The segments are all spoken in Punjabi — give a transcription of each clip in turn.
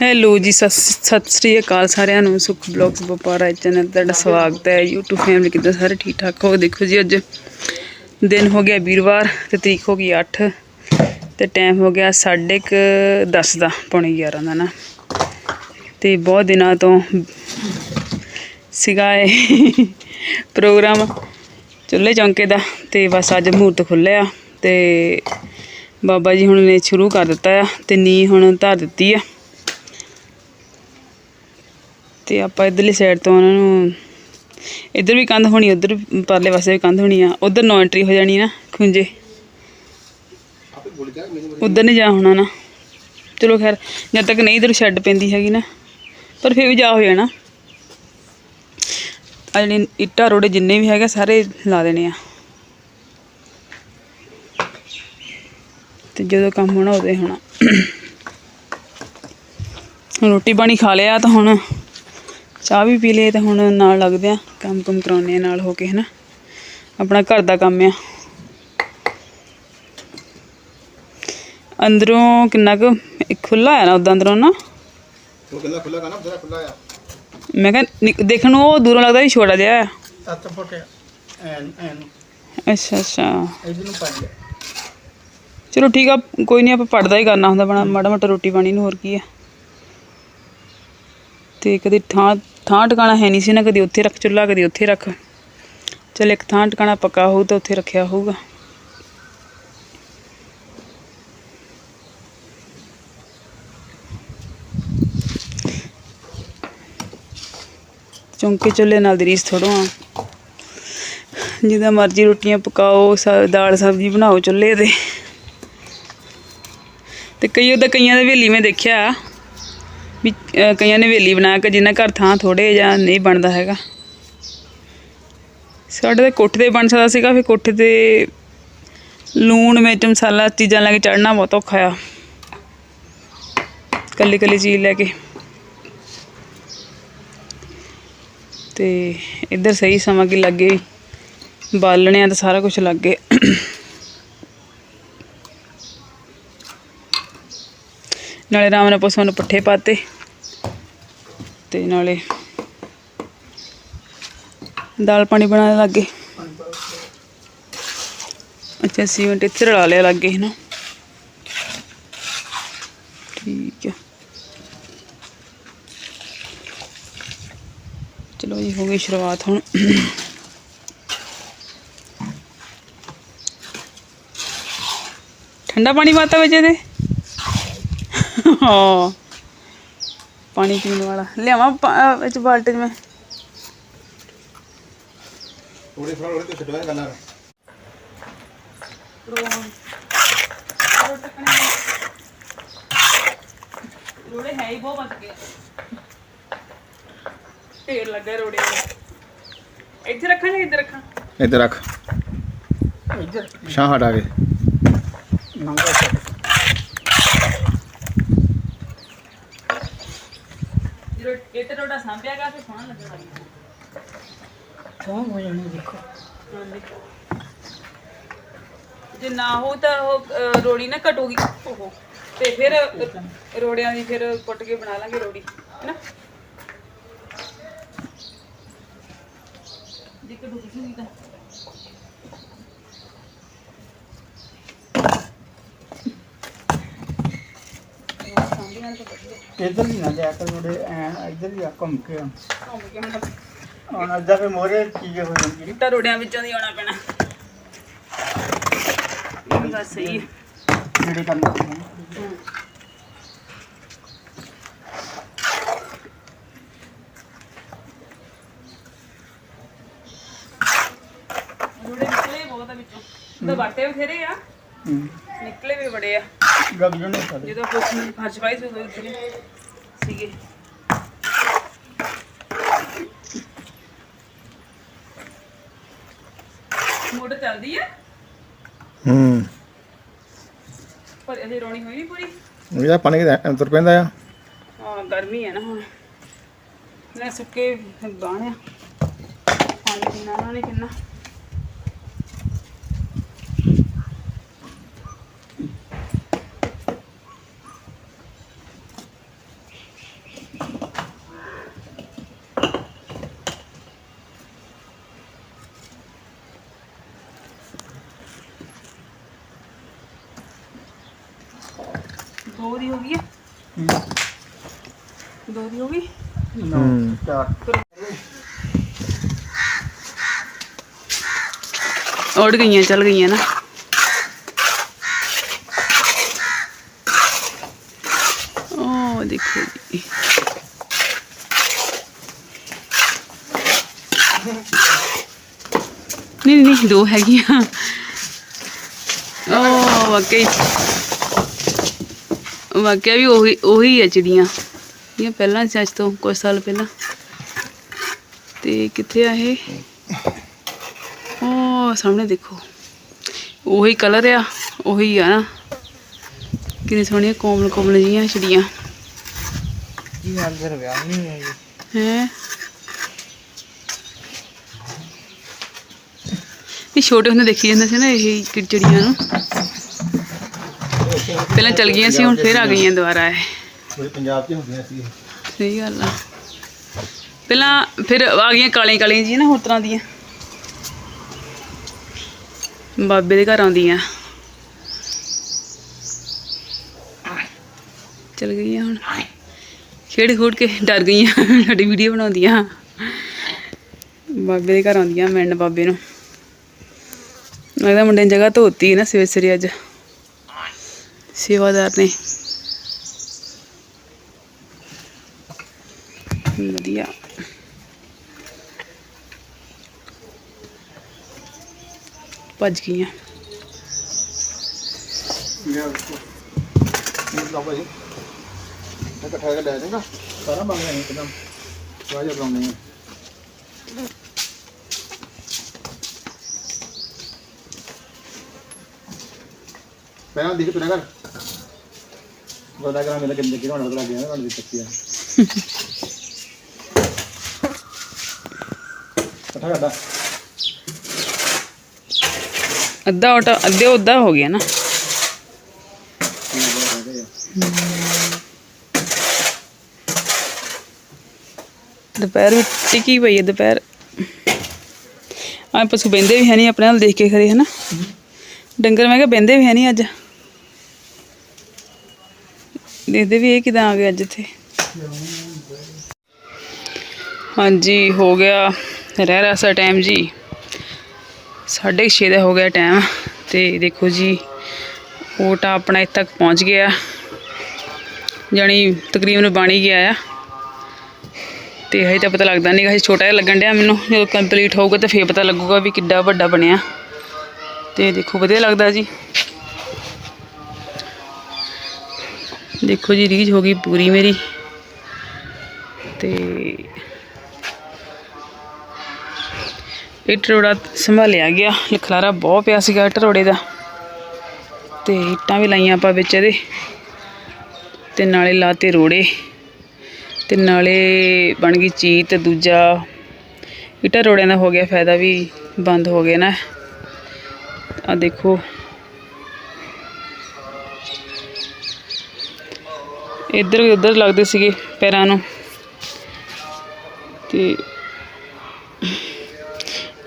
ਹੈਲੋ ਜੀ, ਸਤਿ ਸਤਿ ਸ੍ਰੀ ਅਕਾਲ ਸਾਰਿਆਂ ਨੂੰ, ਸੁਖ ਬਲੌਗਸ ਵਪਾਰਾ ਚੈਨਲ ਤੁਹਾਡਾ ਸਵਾਗਤ ਹੈ, YouTube ਫੈਮਿਲੀ ਕਿੱਦਾਂ ਸਾਰੇ ਠੀਕ ਠਾਕ ਹੋ? ਦੇਖੋ ਜੀ ਅੱਜ ਦਿਨ ਹੋ ਗਿਆ ਵੀਰਵਾਰ ਤੇ ਤਰੀਕ ਹੋ ਗਈ 8 ਤੇ ਟਾਈਮ ਹੋ ਗਿਆ 10:30 ਦਾ, ਪੌਣੇ 11 ਦਾ ਨਾ। ਤੇ ਬਹੁਤ ਦਿਨਾਂ ਤੋਂ ਸੀਗਾ ਇਹ ਪ੍ਰੋਗਰਾਮ ਚੁੱਲ੍ਹੇ ਚੌਂਕੇ ਦਾ ਤੇ ਬਸ ਅੱਜ ਮਹੂਰਤ ਖੁੱਲਿਆ ਤੇ ਬਾਬਾ ਜੀ ਹੁਣ ਨੇ ਸ਼ੁਰੂ ਕਰ ਦਿੱਤਾ ਆ ਤੇ ਨੀ ਹੁਣ ਧਰ ਦਿੱਤੀ ਆ। ਤੇ ਆਪਾਂ ਇਧਰਲੀ ਸਾਈਡ ਤੋਂ ਉਹਨਾਂ ਨੂੰ, ਇੱਧਰ ਵੀ ਕੰਧ ਹੋਣੀ, ਉਧਰ ਪਰਲੇ ਪਾਸੇ ਵੀ ਕੰਧ ਹੋਣੀ ਆ। ਉਧਰ ਨੋ ਐਂਟਰੀ ਹੋ ਜਾਣੀ ਨਾ, ਖੁੰਝੇ। ਉਧਰ ਨਹੀਂ ਜਾ ਹੋਣਾ ਨਾ। ਚਲੋ ਖੈਰ, ਜਦ ਤੱਕ ਨਹੀਂ ਇਧਰ ਸ਼ੈੱਡ ਪੈਂਦੀ ਹੈਗੀ ਨਾ, ਪਰ ਫਿਰ ਵੀ ਜਾ ਹੋ ਜਾਣਾ। ਆ ਜਿਹੜੇ ਇੱਟਾਂ ਰੋੜੇ ਜਿੰਨੇ ਵੀ ਹੈਗੇ ਸਾਰੇ ਲਾ ਦੇਣੇ ਆ। ਤੇ ਜਦੋਂ ਕੰਮ ਹੋਣਾ, ਉਦੋਂ ਹੋਣਾ ਰੋਟੀ ਪਾਣੀ ਖਾ ਲਿਆ ਤਾਂ ਹੁਣ ਚਾਹ ਵੀ ਪੀ ਲਈ ਤੇ ਹੁਣ ਨਾਲ ਲੱਗਦੇ ਆ ਕੰਮ ਕੁਮ ਕਰਾਉਣੇ ਆ ਨਾਲ ਹੋ ਕੇ ਹਨਾ? ਆਪਣਾ ਘਰ ਦਾ ਕੰਮ ਆ। ਅੰਦਰੋਂ ਕਿੰਨਾ ਕੁ ਖੁੱਲਾ ਆ ਨਾ ਉਦਾਂ ਅੰਦਰੋਂ ਨਾ? ਉਹ ਕਹਿੰਦਾ ਖੁੱਲਾ ਕਰਨਾ ਬਥੇਰਾ ਖੁੱਲਾ ਆ। ਮੈਂ ਕਿਹਾ ਦੇਖਣ ਨੂੰ ਉਹ ਦੂਰੋਂ ਲੱਗਦਾ ਵੀ ਛੋਟਾ ਜਿਹਾ ਆ। 7 ਫੁੱਟ ਐਨ ਐਨ। ਅੱਛਾ ਅੱਛਾ। ਇਹਦੇ ਨੂੰ ਪੜ ਲਿਆ। ਚਲੋ ਠੀਕ ਆ ਕੋਈ ਨਹੀਂ ਆਪਾਂ ਪੜਦਾ ਹੀ ਕਰਨਾ ਹੁੰਦਾ ਬਣਾ ਮਾੜਾ ਮੋਟਾ ਰੋਟੀ ਪਾਣੀ ਨੂੰ ਹੋਰ ਕੀ ਆ। ਤੇ ਕਦੀ ਥਾਂ ਥਾਂ ਟਿਕਾਣਾ ਹੈ ਨਹੀਂ ਸੀ ਨਾ, ਕਦੀ ਉੱਥੇ ਰੱਖ ਚੁੱਲ੍ਹਾ, ਕਦੀ ਉੱਥੇ ਰੱਖ। ਚਲ ਇੱਕ ਥਾਂ ਟਿਕਾਣਾ ਪੱਕਾ ਹੋਊ ਤਾਂ ਉੱਥੇ ਰੱਖਿਆ ਹੋਊਗਾ। ਚੌਂਕੇ ਚੁੱਲ੍ਹੇ ਨਾਲ ਦੀ ਰੀਸ ਥੋੜੋ ਆ ਜਿੱਦਾਂ ਮਰਜ਼ੀ ਰੋਟੀਆਂ ਪਕਾਓ, ਸ- ਦਾਲ, ਸਬਜ਼ੀ ਬਣਾਓ ਚੁੱਲ੍ਹੇ ਤੇ। ਤੇ ਕਈ ਉਹਦਾ ਕਈਆਂ ਦੇ ਹਵੇਲੀ ਮੈਂ ਦੇਖਿਆ। ਵੀ ਕਈਆਂ ਨੇ ਹਵੇਲੀ ਬਣਾ ਕੇ, ਜਿਨ੍ਹਾਂ ਘਰ ਥਾਂ ਥੋੜੇ ਜਾਂ ਨਹੀਂ ਬਣਦਾ ਹੈਗਾ। ਸਾਡੇ ਤਾਂ ਕੋਠੇ ਤੇ ਬਣ ਸਕਦਾ ਸੀਗਾ, ਫਿਰ ਕੋਠੇ ਤੇ ਲੂਣ, ਮਿਰਚ, ਮਸਾਲਾ ਚੀਜ਼ਾਂ ਲੈ ਕੇ ਚੜਨਾ ਬਹੁਤ ਔਖਾ ਆ। ਕੱਲੀ ਕੱਲੀ ਚੀਜ਼ ਲੈ ਕੇ। ਤੇ ਇੱਧਰ ਸਹੀ ਸਮਾਂ ਕੀ ਲੱਗੇ ਬਾਲਣਿਆਂ ਤਾਂ ਸਾਰਾ ਕੁਝ ਲੱਗ ਗਏ ਨਾਲੇ ਰਾਮ ਨੇ ਪਸ਼ੂਆਂ ਨੂੰ ਪੱਠੇ ਪਾਤੇ। ਤੇ ਨਾਲੇ ਦਾਲ ਪਾਣੀ ਬਣਾਉਣ ਲੱਗੇ। ਅੱਛਾ ਸੀਮੈਂਟ ਇੱਥੇ ਰਲਾ ਲਿਆ ਲੱਗੇ ਹੈ ਨਾ ਠੀਕ ਹੈ ਚਲੋ ਜੀ, ਹੋ ਗਈ ਸ਼ੁਰੂਆਤ ਹੁਣ। ਠੰਡਾ ਪਾਣੀ ਮਾਤਾ ਵਿੱਚ ਇਹਦੇ? ਹਾਂ। ਪਾਣੀ ਪੀਣ ਵਾਲਾ। ਲਿਆਵਾਂ ਪਾ- ਅਹ ਵਿੱਚ ਬਾਲਟੀ 'ਚ ਮੈਂ। ਥੋੜੇ ਥੋੜਾ ਉਹਦੇ ਤੇ ਛੱਡਵਾ ਕਰਨਾ ਰੋੜੇ ਹੈ ਹੀ ਬਹੁਤ ਵੱਧ ਗਏ। ਢੇਰ ਲੱਗਾ ਰੋੜੇ ਦਾ। ਇੱਥੇ ਰੱਖਾਂ ਜਾਂ ਇੱਧਰ ਰੱਖਾਂ? ਇੱਧਰ ਰੱਖ। ਇੱਧਰ। ਸ਼ਾਹ ਹਟਾ ਕੇ। ਨੰਗਾ ਛੱਡ ਜਦੋਂ ਇੱਥੇ ਰੋੜਾ ਸਾਂਭਿਆਗਾ ਫਿਰ ਸੋਹਣਾ ਲੱਗਣ ਲੱਗ ਗਿਆ। ਸੌਂ ਹੋ ਜਾਣੀ ਦੇਖੋ। ਹਾਂਜੀ। ਜੇ ਨਾ ਹੋ ਤਾਂ ਉਹ ਅਹ, ਰੋੜੀ ਨਾ ਕਟੂਗੀ। ਉਹ ਤੇ ਫਿਰ ਰੋੜਿਆਂ ਦੀ ਫਿਰ ਕੁੱਟ ਕੇ ਬਣਾ ਲਾਂਗੇ ਰੋੜੀ ਹੈਨਾ? ਜੇ ਕਟੂਗੀ ਸੀ ਤਾਂ ਇੱਧਰ ਵੀ ਨਾ ਲਿਆ ਕਰ ਉਹਦੇ ਐ ਇੱਧਰ ਵੀ ਆ ਘੁੰਮ ਕੇ ਕੇ ਹੁਣ ਹੁਣ ਅੱਧਾ ਫੇ ਮੋਰੇ ਚੀਜ਼ ਹੋ ਜਾਂਦੀ। ਇੱਟਾਂ ਰੋੜਿਆਂ ਵਿੱਚੋਂ ਦੀ ਆਉਣਾ ਪੈਣਾ। ਇਹ ਵੀ ਗੱਲ ਸਹੀ ਹੈ। ਜਿਹੜੇ ਕਰਨਾ ਰੋੜੇ ਨਿਕਲੇ ਬਹੁਤ ਆ ਵਿੱਚੋਂ। ਉਹਦੇ ਬਾਟੇ ਬਥੇਰੇ ਆ। ਹੂੰ। ਨਿਕਲੇ ਵੀ ਬੜੇ ਆ। ਲੱਗ ਜਣੇ ਸਾਡੇ ਜਦੋਂ ਫਰਸ਼ ਫਰਸ਼ ਪਾਈ ਸੀ ਉਦੋਂ ਵੀ ਸੀਗੇ। ਮੋਟਰ ਚੱਲਦੀ ਆ? ਹੂੰ। ਪਰ ਅਜੇ ਰੋਣੀ ਹੋਈ ਨਹੀਂ ਪੂਰੀ? ਇਹਦਾ ਪਾਣੀ ਅੰਦਰ ਪੈਂਦਾ ਆ? ਹਾਂ ਗਰਮੀ ਹੈ ਨਾ ਹੁਣ। ਨਾ ਸੁੱਕੇ ਬਾਣ ਆ। ਪਾਣੀ ਪੀਣਾ ਉਹਨਾਂ ਨੇ ਕਿੰਨਾ ਦੋ ਦੀ ਹੋ ਗਈ ਆ ਦੋ ਦੀ ਹੋ ਗਈ ਹੂੰ ਚਾਰ ਉੜ ਗਈਆਂ, ਚੱਲ ਗਈਆਂ ਨਾ। ਉਹ ਦੇਖੋ ਜੀ। ਨਹੀਂ ਨਹੀਂ, ਦੋ ਹੈਗੀਆਂ। ਉਹ ਵਾਕਈ। ਵਾਕਿਆ ਵੀ ਉਹੀ ਉਹੀ ਹੈ ਚਿੜੀਆਂ। ਇਹ ਪਹਿਲਾਂ ਸੀ, ਅੱਜ ਤੋਂ ਕੁਝ ਸਾਲ ਪਹਿਲਾਂ। ਤੇ ਕਿੱਥੇ ਆ ਇਹ? ਉਹ ਸਾਹਮਣੇ ਦੇਖੋ। ਉਹੀ ਕਲਰ ਆ ਉਹੀ ਆ ਨਾ। ਕਿੰਨੀ ਸੋਹਣੀਆਂ ਕੋਮਲ ਕੋਮਲ ਜੀਆਂ ਚਿੜੀਆਂ ਕੀ ਅੰਦਰ ਵਿਆਹ ਨਹੀਂ ਹੈ ਜੀ? ਹੈ? ਇਹ ਛੋਟੇ ਹੁੰਦੇ ਦੇਖੀ ਜਾਂਦੇ ਸੀ ਨਾ ਇਹ ਚਿੜੀਆਂ ਨੂੰ। ਪਹਿਲਾਂ ਚਲ ਗਈਆਂ ਸੀ ਹੁਣ ਫੇਰ ਆ ਗਈਆਂ ਦੁਬਾਰਾ ਇਹ। ਪੂਰੇ ਪੰਜਾਬ 'ਚ ਹੁੰਦੀਆਂ ਸੀ ਸਹੀ ਗੱਲ ਆ। ਪਹਿਲਾਂ ਫਿਰ ਆ ਗਈਆਂ ਕਾਲੀਆਂ ਕਾਲੀਆਂ ਜੀ ਨਾ ਹੋਰ ਤਰ੍ਹਾਂ ਦੀਆਂ। ਬਾਬੇ ਦੇ ਘਰ ਆਉਂਦੀਆਂ ਚਲ ਗਈਆਂ ਹੁਣ। ਖੇਡ ਖੂਡ ਕੇ ਡਰ ਗਈਆਂ ਸਾਡੀ ਵੀਡੀਓ ਬਣਾਉਂਦੀਆਂ ਬਾਬੇ ਦੇ ਘਰ ਆਉਂਦੀਆਂ ਮਿਲਣ ਬਾਬੇ ਨੂੰ। ਲੱਗਦਾ ਮੁੰਡੇ ਨੇ ਜਗ੍ਹਾ ਧੋਤੀ ਨਾ ਸਵੇਰੇ ਸਵੇਰੇ ਅੱਜ। ਸੇਵਾਦਾਰ ਨੇ। ਵਧੀਆ। ਭੱਜ ਗਈਆਂ। ਇਕੱਠਾ ਕਰਕੇ ਲੈ ਜਾਏਗਾ ਸਾਰਾ ਬਣ ਗਿਆ ਇੱਕਦਮ ਵਾਜਾ ਬਣਾਉਂਦੇ ਆ ਪਹਿਲਾਂ ਦੇਖ ਤੁਰਿਆ ਕਰ ਬੋਲਾ ਕਰਾਂ ਮੇਰੇ ਕਿੰਨੇ ਕਿਹਨਾਂ ਲੱਗ ਗਿਆ ਨਾ ਦੀ ਚੱਕੀ ਆ ਇਕੱਠਾ ਕਰਦਾ। अद्धा ओटा अद्धे उद्धा हो गया ना दोपहर टिकी पई है दोपहर अस बहते भी है नहीं अपने देख के खरे है ना डंगर मैं क्या बहते भी है नहीं अज देखते भी ये कि आ गए अज इतने हाँ जी हो गया रह रहा सा टाइम जी 6:30 ਦਾ ਹੋ ਗਿਆ ਟਾਈਮ ਤੇ ਦੇਖੋ ਜੀ ਓਟਾ ਆਪਣਾ ਇੱਥੇ ਤੱਕ ਪਹੁੰਚ ਗਿਆ। ਜਾਨੀ ਤਕਰੀਬਨ ਬਣ ਹੀ ਗਿਆ ਆ। ਤੇ ਹਜੇ ਤਾਂ ਪਤਾ ਲੱਗਦਾ ਨਹੀਂ ਹਜੇ ਛੋਟਾ ਜਿਹਾ ਲੱਗਣ ਡਿਆ ਮੈਨੂੰ। ਜਦੋਂ ਕੰਪਲੀਟ ਹੋਊਗਾ ਤਾਂ ਫੇਰ ਪਤਾ ਲੱਗੂਗਾ ਵੀ ਕਿੱਡਾ ਵੱਡਾ ਬਣਿਆ। ਤੇ ਦੇਖੋ, ਵਧੀਆ ਲੱਗਦਾ ਜੀ। ਦੇਖੋ ਜੀ, ਰੀਝ ਹੋ ਗਈ ਪੂਰੀ ਮੇਰੀ। ਤੇ ਇਹ ਟਰੋੜਾ ਸੰਭਾਲਿਆ ਗਿਆ। ਲਖਲਾਰਾ ਬਹੁਤ ਪਿਆ ਸੀਗਾ ਟਰੋੜੇ ਦਾ। ਤੇ ਇੱਟਾਂ ਵੀ ਲਾਈਆਂ ਆਪਾਂ ਵਿੱਚ ਇਹਦੇ। ਤੇ ਨਾਲੇ ਲਾਤੇ ਰੋੜੇ। ਤੇ ਨਾਲੇ ਬਣ ਗਈ ਚੀਜ਼ ਤੇ ਦੂਜਾ। ਇੱਟਾਂ ਰੋੜਿਆਂ ਦਾ ਹੋ ਗਿਆ ਫਾਇਦਾ ਵੀ, ਬੰਦ ਹੋ ਗਿਆ ਨਾ। ਆ ਦੇਖੋ। ਇੱਧਰ ਵੀ ਉੱਧਰ ਲੱਗਦੇ ਸੀਗੇ ਪੈਰਾਂ ਨੂੰ। ਤੇ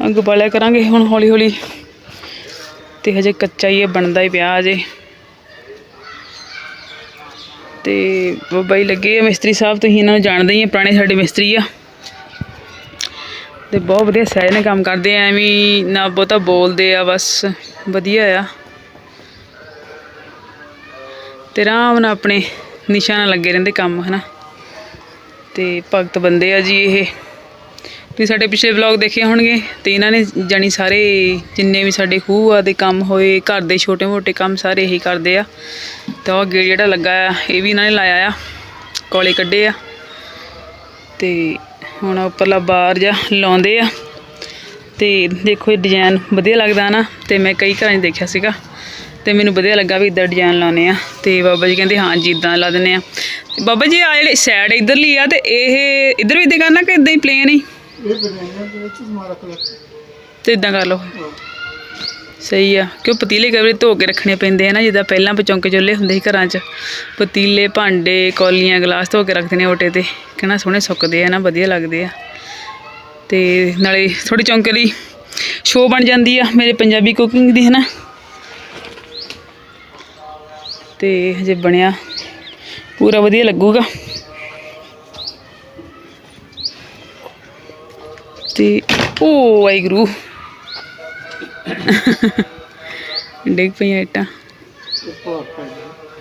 ਅੱਗ ਬਾਲਿਆ ਕਰਾਂਗੇ ਹੁਣ ਹੌਲੀ ਹੌਲੀ। ਤੇ ਹਜੇ ਕੱਚਾ ਹੀ ਇਹ ਬਣਦਾ ਹੀ ਪਿਆ ਅਜੇ ਤੇ ਬਾਬਾ ਜੀ ਲੱਗੇ ਆ ਮਿਸਤਰੀ ਸਾਹਿਬ, ਤੁਸੀਂ ਇਹਨਾਂ ਨੂੰ ਜਾਣਦੇ ਹੀ ਆ, ਪੁਰਾਣੇ ਸਾਡੇ ਮਿਸਤਰੀ ਆ। ਤੇ ਬਹੁਤ ਵਧੀਆ ਸਹਿਜ ਨਾਲ ਕੰਮ ਕਰਦੇ ਆ, ਐਵੇਂ ਨਾ ਬਹੁਤਾ ਬੋਲਦੇ ਆ, ਬਸ ਵਧੀਆ ਆ। ਤੇ ਆਰਾਮ ਨਾਲ ਆਪਣੇ ਨਿਸ਼ਾਨਾ ਲੱਗੇ ਰਹਿੰਦੇ ਕੰਮ, ਹਨਾ। ਤੇ ਭਗਤ ਬੰਦੇ ਆ ਜੀ ਇਹ। ਤੁਸੀਂ ਸਾਡੇ ਪਿਛਲੇ ਵਲੌਗ ਦੇਖੇ ਹੋਣਗੇ ਤੇ ਇਹਨਾਂ ਨੇ ਜਾਣੀ ਸਾਰੇ ਜਿੰਨੇ ਵੀ ਸਾਡੇ ਖੂਹ ਆ ਦੇ ਕੰਮ ਹੋਏ, ਘਰ ਦੇ ਛੋਟੇ ਮੋਟੇ ਕੰਮ ਸਾਰੇ ਇਹੀ ਕਰਦੇ ਆ। ਤਾਂ ਉਹ ਗੇਟ ਜਿਹੜਾ ਲੱਗਾ ਆ, ਇਹ ਵੀ ਇਹਨਾਂ ਨੇ ਲਾਇਆ ਆ, ਕੋਲੇ ਕੱਢੇ ਆ। ਤੇ ਹੁਣ ਉੱਪਰਲਾ ਬਾਰ ਜਾਂ ਲਾਉਂਦੇ ਆ। ਤੇ ਦੇਖੋ ਇਹ ਡਿਜ਼ਾਈਨ ਵਧੀਆ ਲੱਗਦਾ ਨਾ, ਤੇ ਮੈਂ ਕਈ ਘਰਾਂ 'ਚ ਦੇਖਿਆ ਸੀਗਾ। ਤੇ ਮੈਨੂੰ ਵਧੀਆ ਲੱਗਾ ਵੀ ਇਦਾਂ ਡਿਜ਼ਾਈਨ ਲਾਉਣੇ ਆ। ਤੇ ਬਾਬਾ ਜੀ ਕਹਿੰਦੇ, ਹਾਂ ਜੀ, ਇਦਾਂ ਲਾ ਦਿੰਦੇ ਆ। ਬਾਬਾ ਜੀ ਆ ਜਿਹੜੇ ਸਾਈਡ ਇਧਰਲੀ ਆ ਤੇ ਇਹ ਇਧਰ ਵੀ ਇਦਾਂ ਕਰਨਾ ਕਿ ਇਦਾਂ ਹੀ ਪਲੇਨ ਹੀ? ਇਹ ਬਨਾਨਾ ਦੇ ਵਿੱਚ ਸਮਾਂ ਰੱਖ ਤੇ ਇਦਾਂ ਕਰ ਲਓ। ਸਹੀ ਆ, ਕਿਉਂ ਪਤੀਲੇ ਕਈ ਧੋ ਕੇ ਰੱਖਣੇ ਪੈਂਦੇ ਆ ਨਾ, ਜਿੱਦਾਂ ਪਹਿਲਾਂ ਪਚੌਂਕੇ ਚੁੱਲ੍ਹੇ ਹੁੰਦੇ ਸੀ ਘਰਾਂ 'ਚ। ਪਤੀਲੇ, ਭਾਂਡੇ, ਕੌਲੀਆਂ, ਗਲਾਸ ਧੋ ਕੇ ਰੱਖਦੇ ਨੇ ਓਟੇ ਤੇ। ਕਹਿਣਾ ਸੋਹਣੇ ਸੁੱਕਦੇ ਆ ਨਾ, ਵਧੀਆ ਲੱਗਦੇ ਆ। ਤੇ ਨਾਲੇ ਥੋੜੀ ਚੌਂਕੇ ਲਈ ਸ਼ੋਅ ਬਣ ਜਾਂਦੀ ਆ, ਮੇਰੇ ਪੰਜਾਬੀ ਕੁਕਿੰਗ ਦੀ ਹੈ ਨਾ ਤੇ ਹਜੇ ਬਣਿਆ। ਪੂਰਾ ਵਧੀਆ ਲੱਗੂਗਾ। ਤੇ ਓ, ਵਾਹਿਗੁਰੂ। ਡਿੱਗ ਪਈਆਂ ਇੱਟਾਂ।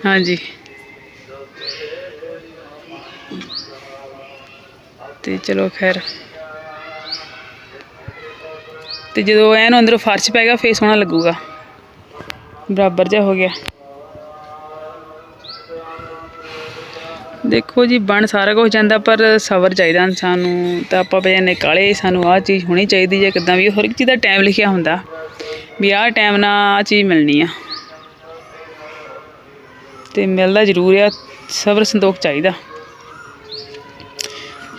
ਹਾਂਜੀ। ਤੇ ਚਲੋ ਖੈਰ। ਤੇ ਜਦੋਂ ਐਨ ਅੰਦਰੋਂ ਫਰਸ਼ ਪੈ ਗਿਆ, ਫੇਰ ਸੋਹਣਾ ਲੱਗੂਗਾ। ਬਰਾਬਰ ਜਿਹਾ ਹੋ ਗਿਆ। ਦੇਖੋ ਜੀ, ਬਣ ਸਾਰਾ ਕੁਝ ਜਾਂਦਾ, ਪਰ ਸਬਰ ਚਾਹੀਦਾ ਇਨਸਾਨ ਨੂੰ। ਤਾਂ ਆਪਾਂ ਪਏ ਨੇ ਕਾਲੇ, ਸਾਨੂੰ ਆਹ ਚੀਜ਼ ਹੋਣੀ ਚਾਹੀਦੀ ਹੈ, ਕਿਦਾਂ ਵੀ, ਹਰ ਇੱਕ ਚੀਜ਼ ਦਾ ਟਾਈਮ ਲਿਖਿਆ ਹੁੰਦਾ। ਵੀ ਆਹ ਟਾਈਮ ਨਾਲ ਆਹ ਚੀਜ਼ ਮਿਲਣੀ ਆ। ਤੇ ਮਿਲਦਾ ਜ਼ਰੂਰ ਆ, ਸਬਰ ਸੰਤੋਖ ਚਾਹੀਦਾ।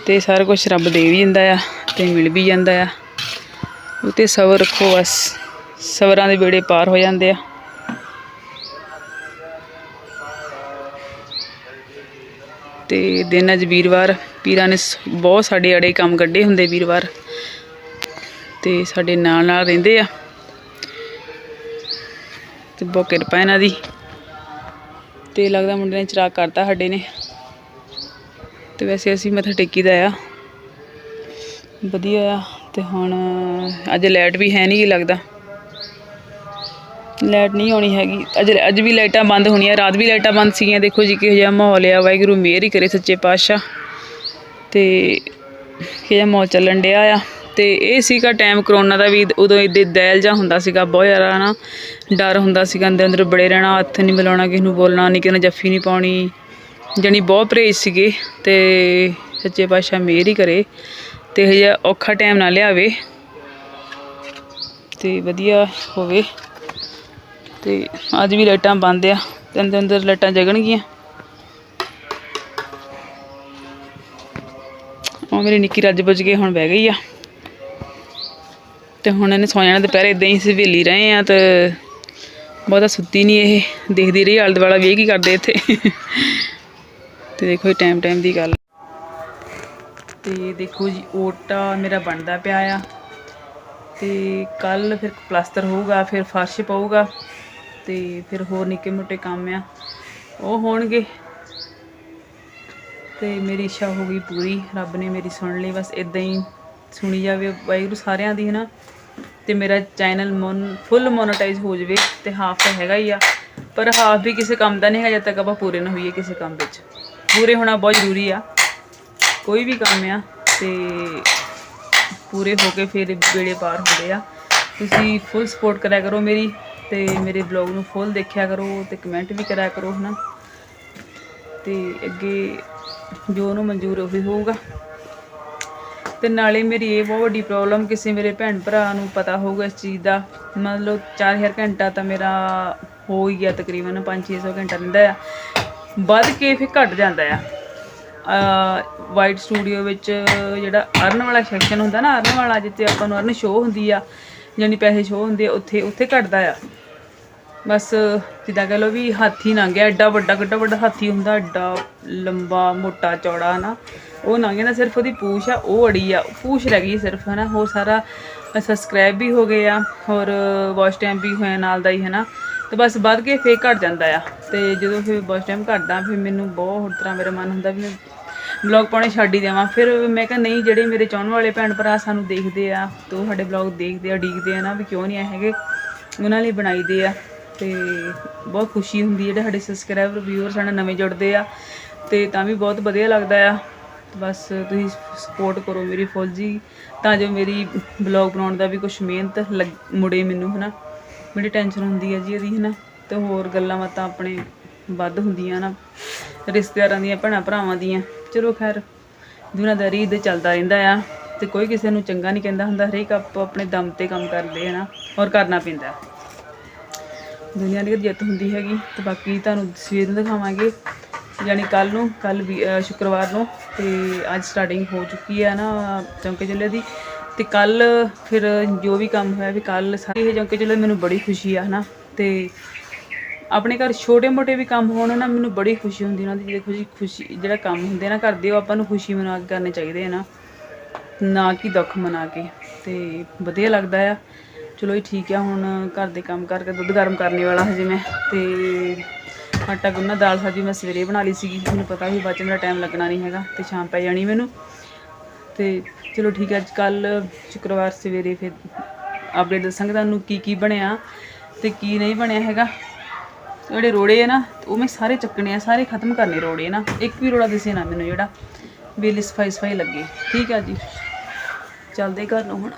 ਤੇ ਸਾਰਾ ਕੁਝ ਰੱਬ ਦੇ ਵੀ ਜਾਂਦਾ ਆ, ਤੇ ਮਿਲ ਵੀ ਜਾਂਦਾ ਆ। ਉਹ ਸਬਰ ਰੱਖੋ ਬਸ, ਸਬਰਾਂ ਦੇ ਬੇੜੇ ਪਾਰ ਹੋ ਜਾਂਦੇ ਆ। ਤੇ ਦਿਨ ਅੱਜ ਵੀਰਵਾਰ, ਪੀਰਾਂ ਨੇ ਸ- ਬਹੁਤ ਸਾਡੇ ਅੜੇ ਕੰਮ ਕੱਢੇ ਹੁੰਦੇ ਵੀਰਵਾਰ। ਤੇ ਸਾਡੇ ਨਾਲ ਨਾਲ ਰਹਿੰਦੇ ਆ। ਤੇ ਬਹੁਤ ਕਿਰਪਾ ਇਹਨਾਂ ਦੀ। ਤੇ ਲੱਗਦਾ ਮੁੰਡੇ ਨੇ ਚਰਾਗ ਕਰਤਾ ਸਾਡੇ ਨੇ। ਤੇ ਵੈਸੇ ਅਸੀਂ ਮੱਥਾ ਟੇਕੀਦਾ ਆ। ਵਧੀਆ ਆ। ਤੇ ਹੁਣ ਅੱਜ ਲਾਈਟ ਵੀ ਹੈ ਨਹੀਂ ਲੱਗਦਾ। ਲਾਈਟ ਨਹੀਂ ਆਉਣੀ ਹੈਗੀ। ਅੱਜ ਅੱਜ ਵੀ ਲਾਈਟਾਂ ਬੰਦ ਹੋਣੀਆਂ, ਰਾਤ ਵੀ ਲਾਈਟਾਂ ਬੰਦ ਸੀਗੀਆਂ। ਦੇਖੋ ਜੀ, ਕਿਹੋ ਜਿਹਾ ਮਾਹੌਲ ਆ। ਵਾਹਿਗੁਰੂ ਮਿਹਰ ਹੀ ਕਰੇ ਸੱਚੇ ਪਾਤਸ਼ਾਹ। ਤੇ ਕਿਹੋ ਜਿਹਾ ਮਾਹੌਲ ਚੱਲਣ ਡਿਆ ਆ। ਤੇ ਇਹ ਸੀਗਾ ਟਾਈਮ ਕਰੋਨਾ ਦਾ ਵੀ, ਉਦੋਂ ਇੱਦੇ ਦਹਿਲ ਜਾਂ ਹੁੰਦਾ ਸੀਗਾ, ਬਹੁਤ ਜ਼ਿਆਦਾ ਨਾ ਡਰ ਹੁੰਦਾ ਸੀਗਾ ਅੰਦਰ ਅੰਦਰ ਬੜੇ ਰਹਿਣਾ, ਹੱਥ ਨਹੀਂ ਮਿਲਾਉਣਾ, ਕਿਸੇ ਨੂੰ ਬੋਲਣਾ ਨਹੀਂ, ਕਿਸੇ ਨੂੰ ਜੱਫੀ ਨਹੀਂ ਪਾਉਣੀ। ਜਾਣੀ ਬਹੁਤ ਪਰਹੇਜ਼ ਸੀਗੇ। ਤੇ ਸੱਚੇ ਪਾਤਸ਼ਾਹ ਮਿਹਰ ਹੀ ਕਰੇ। ਤੇ ਇਹ ਜਿਹਾ ਔਖਾ ਟਾਈਮ ਨਾ ਲਿਆਵੇ। ਤੇ ਵਧੀਆ ਹੋਵੇ। ਤੇ ਅੱਜ ਵੀ ਲਾਈਟਾਂ ਬੰਦ ਆ, ਤੇ ਅੰਦਰ ਅੰਦਰ ਲਾਈਟਾਂ ਜਗਣਗੀਆਂ। ਉਹ ਮੇਰੀ ਨਿੱਕੀ ਰੱਜ ਬੁੱਝ ਕੇ ਹੁਣ ਬਹਿ ਗਈ ਆ। ਤੇ ਹੁਣ ਇਹਨੇ ਸੌ ਜਾਣਾ ਦੁਪਹਿਰੇ ਇਦਾਂ ਹੀ ਸਵੇਲੀ ਰਹੇ ਆ ਤੇ ਬਹੁਤਾ ਸੁੱਤੀ ਨਹੀਂ ਇਹ, ਦੇਖਦੀ ਰਹੀ ਆਲੇ ਦੁਆਲਾ ਵੀ ਕੀ ਕਰਦੇ ਇੱਥੇ। ਤੇ ਦੇਖੋ ਇਹ ਟਾਈਮ ਟਾਈਮ ਦੀ ਗੱਲ। ਤੇ ਦੇਖੋ ਜੀ ਓਟਾ ਮੇਰਾ ਬਣਦਾ ਪਿਆ ਆ। ਤੇ ਕੱਲ ਫਿਰ ਪਲਾਸਟਰ ਹੋਊਗਾ, ਫਿਰ ਫਰਸ਼ ਪਊਗਾ। ਤੇ ਫਿਰ ਹੋਰ ਨਿੱਕੇ ਮੋਟੇ ਕੰਮ ਆ। ਉਹ ਹੋਣਗੇ। ਤੇ ਮੇਰੀ ਇੱਛਾ ਹੋ ਗਈ ਪੂਰੀ। ਰੱਬ ਨੇ ਮੇਰੀ ਸੁਣ ਲਈ। ਬਸ ਇਦਾਂ ਹੀ ਸੁਣੀ ਜਾਵੇ ਵਾਹਿਗੁਰੂ ਸਾਰਿਆਂ ਦੀ ਹੈ ਨਾ ਤੇ ਮੇਰਾ ਚੈਨਲ ਮੋਨ, ਫੁੱਲ ਮੋਨੇਟਾਈਜ਼ ਹੋ ਜਾਵੇ ਤੇ ਹਾਫ ਤਾਂ ਹੈਗਾ ਹੀ ਆ। ਪਰ ਹਾਫ ਵੀ ਕਿਸੇ ਕੰਮ ਦਾ ਨਹੀਂ ਹੈਗਾ ਜਦ ਤੱਕ ਆਪਾਂ ਪੂਰੇ ਨਾ ਹੋਈਏ ਕਿਸੇ ਕੰਮ ਵਿੱਚ। ਪੂਰੇ ਹੋਣਾ ਬਹੁਤ ਜ਼ਰੂਰੀ ਆ। ਕੋਈ ਵੀ ਕੰਮ ਆ ਤੇ ਪੂਰੇ ਹੋ ਕੇ ਫਿਰ ਵੇੜੇ ਪਾਰ ਹੁੰਦੇ ਆ। ਤੁਸੀਂ ਫੁੱਲ ਸਪੋਰਟ ਕਰਿਆ ਕਰੋ ਮੇਰੀ। ਤੇ ਮੇਰੇ ਬਲੌਗ ਨੂੰ ਫੁੱਲ ਦੇਖਿਆ ਕਰੋ ਤੇ ਕਮੈਂਟ ਵੀ ਕਰਿਆ ਕਰੋ, ਹਨਾ? ਤੇ ਅੱਗੇ ਜੋ ਉਹਨੂੰ ਮਨਜ਼ੂਰ ਉਹੀ ਹੋਊਗਾ। ਤੇ ਨਾਲੇ ਮੇਰੀ ਇਹ ਬਹੁਤ ਵੱਡੀ ਪ੍ਰੋਬਲਮ ਕਿਸੇ ਮੇਰੇ ਭੈਣ ਭਰਾ ਨੂੰ ਪਤਾ ਹੋਊਗਾ ਇਸ ਚੀਜ਼ ਦਾ। ਮਤਲਬ 4000 ਘੰਟਾ ਤਾਂ ਮੇਰਾ ਹੋ ਹੀ ਗਿਆ ਤਕਰੀਬਨ 5-600 ਘੰਟਾ ਰਹਿੰਦਾ ਆ। ਵੱਧ ਕੇ ਫਿਰ ਘਟ ਜਾਂਦਾ ਆ। ਵਾਈਟ ਸਟੂਡੀਓ ਵਿੱਚ ਜਿਹੜਾ ਅਰਨ ਵਾਲਾ ਸੈਕਸ਼ਨ ਹੁੰਦਾ ਨਾ, ਅਰਨ ਵਾਲਾ ਜਿੱਥੇ ਆਪਾਂ ਨੂੰ ਅਰਨ ਸ਼ੋਅ ਹੁੰਦੀ ਆ, ਯਾਨੀ ਪੈਸੇ ਸ਼ੋਅ ਹੁੰਦੇ ਆ, ਉੱਥੇ ਉੱਥੇ ਘਟਦਾ ਆ। ਬਸ ਜਿੱਦਾਂ ਕਹ ਲਓ ਵੀ ਹਾਥੀ ਲੰਘ ਗਿਆ, ਐਡਾ ਵੱਡਾ ਕਿੱਡਾ ਵੱਡਾ ਹਾਥੀ ਹੁੰਦਾ, ਐਡਾ ਲੰਬਾ, ਮੋਟਾ ਚੌੜਾ ਨਾ ਉਹ ਲੰਘ ਨਾ ਸਿਰਫ ਉਹਦੀ ਪੂਛ ਆ, ਉਹ ਅੜੀ ਆ, ਪੂਛ ਰਹਿ ਗਈ ਸਿਰਫ ਹਨਾ। ਹੋਰ ਸਾਰਾ ਸਬਸਕ੍ਰਾਈਬ ਵੀ ਹੋ ਗਏ ਆ, ਹੋਰ ਵਾਚ ਟਾਈਮ ਵੀ ਹੋਇਆ ਨਾਲ ਦਾ ਹੀ ਹਨਾ। ਤੇ ਬਸ ਵੱਧ ਕੇ ਫੇਰ ਘਟ ਜਾਂਦਾ ਆ। ਤੇ ਜਦੋਂ ਫਿਰ ਵਾਚ ਟਾਈਮ ਘਟਦਾ, ਫਿਰ ਮੈਨੂੰ ਬਹੁਤ ਤਰ੍ਹਾਂ ਮੇਰਾ ਮਨ ਹੁੰਦਾ ਵੀ ਮੈਂ ਬਲੌਗ ਪਾਉਣੇ ਛੱਡ ਹੀ ਦੇਵਾਂ। ਫਿਰ ਮੈਂ ਕਿਹਾ, ਨਹੀਂ, ਜਿਹੜੇ ਮੇਰੇ ਚਾਹਣ ਵਾਲੇ ਭੈਣ ਭਰਾ ਸਾਨੂੰ ਦੇਖਦੇ ਆ, ਤੇ ਉਹ ਸਾਡੇ ਬਲੌਗ ਦੇਖਦੇ ਆ, ਉਡੀਕਦੇ ਆ ਨਾ, ਵੀ ਕਿਉਂ ਨਹੀਂ ਆਏ ਹੈਗੇ? ਉਹਨਾਂ ਲਈ ਬਣਾਈਦੇ ਆ। ਤੇ ਬਹੁਤ ਖੁਸ਼ੀ ਹੁੰਦੀ ਜਿਹੜੇ ਸਾਡੇ ਸਬਸਕ੍ਰਾਈਬਰ ਵਿਊਅਰ ਸਾਡੇ ਨਵੇਂ ਜੁੜਦੇ ਆ ਤੇ ਤਾਂ ਵੀ ਬਹੁਤ ਵਧੀਆ ਲੱਗਦਾ ਆ। ਬਸ ਤੁਸੀਂ ਸਪੋਰਟ ਕਰੋ ਮੇਰੀ ਫੁੱਲ ਜੀ ਤਾਂ ਜੋ ਮੇਰੀ ਬਲੌਗ ਬਣਾਉਣ ਦਾ ਵੀ ਕੁਝ ਮਿਹਨਤ ਲੱਗ- ਮੁੜੇ ਮੈਨੂੰ, ਹਨਾ। ਬੜੀ ਟੈਨਸ਼ਨ ਹੁੰਦੀ ਹੈ ਜੀ ਇਹਦੀ, ਹਨਾ। ਤੇ ਹੋਰ ਗੱਲਾਂ ਬਾਤਾਂ ਆਪਣੇ ਵੱਧ ਹੁੰਦੀਆਂ ਨਾ, ਰਿਸ਼ਤੇਦਾਰਾਂ ਦੀਆਂ ਭੈਣਾਂ ਭਰਾਵਾਂ ਦੀਆਂ। ਚਲੋ ਖੈਰ, ਦੁਨੀਆਦਾਰੀ ਦੇ ਚੱਲਦਾ ਰਹਿੰਦਾ ਆ ਤੇ ਕੋਈ ਕਿਸੇ ਨੂੰ ਚੰਗਾ ਨਹੀਂ ਕਹਿੰਦਾ ਹੁੰਦਾ, ਹਰੇਕ ਆਪੋ ਆਪਣੇ ਦਮ ਤੇ ਕੰਮ ਕਰਦੇ ਹੈ ਨਾ ਔਰ ਕਰਨਾ ਪੈਂਦਾ। ਦੁਨੀਆ ਦੀ ਜਿੱਤ ਹੁੰਦੀ ਹੈਗੀ ਤੇ ਬਾਕੀ ਤੁਹਾਨੂੰ ਸਵੇਰ ਨੂੰ ਦਿਖਾਵਾਂਗੇ, ਯਾਨੀ ਕੱਲ ਨੂੰ ਕੱਲ ਵੀ ਸ਼ੁੱਕਰਵਾਰ ਨੂੰ ਤੇ ਅੱਜ ਸਟਾਰਟਿੰਗ ਹੋ ਚੁੱਕੀ ਹੈ ਨਾ ਚੌਂਕੇ ਜ਼ਿਲ੍ਹੇ ਦੀ ਤੇ ਕੱਲ ਫਿਰ ਜੋ ਵੀ ਕੰਮ ਹੋਇਆ ਵੀ ਕੱਲ ਸਾਰੇ ਇਹ ਚੌਂਕੇ ਜ਼ਿਲ੍ਹੇ ਮੈਨੂੰ ਬੜੀ ਖੁਸ਼ੀ ਆ ਹਨਾ ਤੇ ਆਪਣੇ ਘਰ ਛੋਟੇ ਮੋਟੇ ਵੀ ਕੰਮ ਹੋਣ ਨਾ ਮੈਨੂੰ ਬੜੀ ਖੁਸ਼ੀ ਹੁੰਦੀ ਉਹਨਾਂ ਦੀ ਦੇਖੋ ਜੀ ਖੁਸ਼ੀ, ਜਿਹੜਾ ਕੰਮ ਹੁੰਦੇ ਨਾ ਕਰਦੇ ਉਹ ਆਪਾਂ ਨੂੰ ਖੁਸ਼ੀ ਮਨਾ ਕੇ ਕਰਨੇ ਚਾਹੀਦੇ ਆ ਨਾ ਨਾ ਕਿ ਦੁੱਖ ਮਨਾ ਕੇ ਤੇ ਵਧੀਆ ਲੱਗਦਾ ਆ। ਚਲੋ ਇਹ ਠੀਕ ਆ, ਹੁਣ ਘਰ ਦੇ ਕੰਮ ਕਰਕੇ ਦੁੱਧ ਗਰਮ ਕਰਨੇ ਵਾਲਾ ਹਜੇ ਮੈਂ, ਤੇ ਆਟਾ ਗੁੰਨਾ ਦਾਲ ਸਬਜ਼ੀ ਮੈਂ ਸਵੇਰੇ ਬਣਾ ਲਈ ਸੀਗੀ, ਮੈਨੂੰ ਪਤਾ ਸੀ ਬਾਅਦ 'ਚ ਮੇਰਾ ਟਾਈਮ ਲੱਗਣਾ ਨਹੀਂ ਹੈਗਾ, ਤੇ ਸ਼ਾਮ ਪੈ ਜਾਣੀ ਮੈਨੂੰ। ਤੇ ਚਲੋ ਠੀਕ ਹੈ ਅੱਜ ਕੱਲ ਸ਼ੁੱਕਰਵਾਰ ਸਵੇਰੇ ਫਿਰ ਅਪਡੇਟ ਦੱਸਾਂਗੇ ਤੁਹਾਨੂੰ ਕੀ ਕੀ ਬਣਿਆ ਤੇ ਕੀ ਨਹੀਂ ਬਣਿਆ ਹੈਗਾ। ਜਿਹੜੇ ਰੋੜੇ ਆ ਨਾ, ਉਹ ਮੈਂ ਸਾਰੇ ਚੱਕਣੇ ਆ, ਸਾਰੇ ਖਤਮ ਕਰਨੇ ਰੋੜੇ ਨਾ, ਇੱਕ ਵੀ ਰੋੜਾ ਦਿਸੇ ਨਾ ਮੈਨੂੰ ਜਿਹੜਾ ਬੇਲੀ ਸਫ਼ਾਈ ਸਫ਼ਾਈ ਲੱਗੇ। ਠੀਕ ਆ ਜੀ, ਚੱਲਦੇ ਘਰ ਨੂੰ ਹੁਣ।